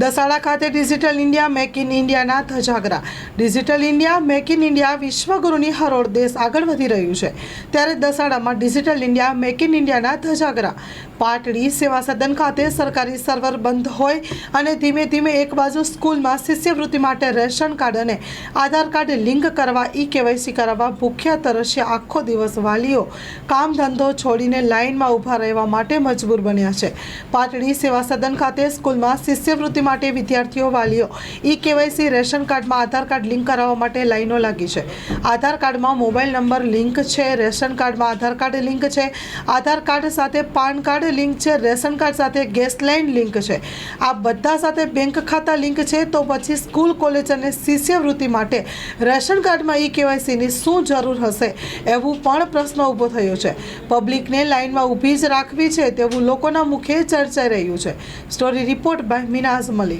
દસાડા ખાતે digital India make in ઇન્ડિયાના ધજાગરા. Digital India make in India વિશ્વગુરુની હરોળ દેશ આગળ વધી રહ્યું છે. ત્યારે દસાડામાં ડિજિટલ ઇન્ડિયા મેક ઇન ઇન્ડિયાના ધજાગરા. પાટડી સેવા સદન ખાતે સરકારી સર્વર બંધ હોય અને ધીમે ધીમે એક બાજુ સ્કૂલમાં શિષ્યવૃત્તિ માટે રેશન કાર્ડ અને આધાર કાર્ડ લિંક કરવા ઈ કેવાયસી કરાવવા ભૂખ્યા તરસ્યા આખો દિવસ વાલીઓ કામ ધંધો છોડીને લાઇનમાં ઊભા રહેવા માટે મજબૂર બન્યા છે. પાટડી સેવા સદન ખાતે સ્કૂલમાં શિષ્યવૃત્તિ માટે વિદ્યાર્થીઓ વાલીઓ ઈ કેવાયસી રેશન કાર્ડમાં આધાર કાર્ડ લિંક કરાવવા માટે લાઈનો લાગી છે. આધાર કાર્ડમાં મોબાઈલ નંબર લિંક છે, રેશન કાર્ડમાં આધાર કાર્ડ લિંક છે, આધાર કાર્ડ સાથે પાન કાર્ડ લિંક છે, રેશન કાર્ડ સાથે ગેસ લાઇન લિંક છે. આ બધા સાથે બેંક ખાતા લિંક છે, તો પછી સ્કૂલ, કોલેજ અને શિષ્યવૃત્તિ માટે રેશન કાર્ડમાં ઈ કેવાયસીની શું જરૂર હશે એવું પણ પ્રશ્ન ઊભો થયો છે. પબ્લિકને લાઇનમાં ઊભી જ રાખવી છે તેવું લોકોના મુખે ચર્ચાઈ રહ્યું છે. Story report by Minaz Malik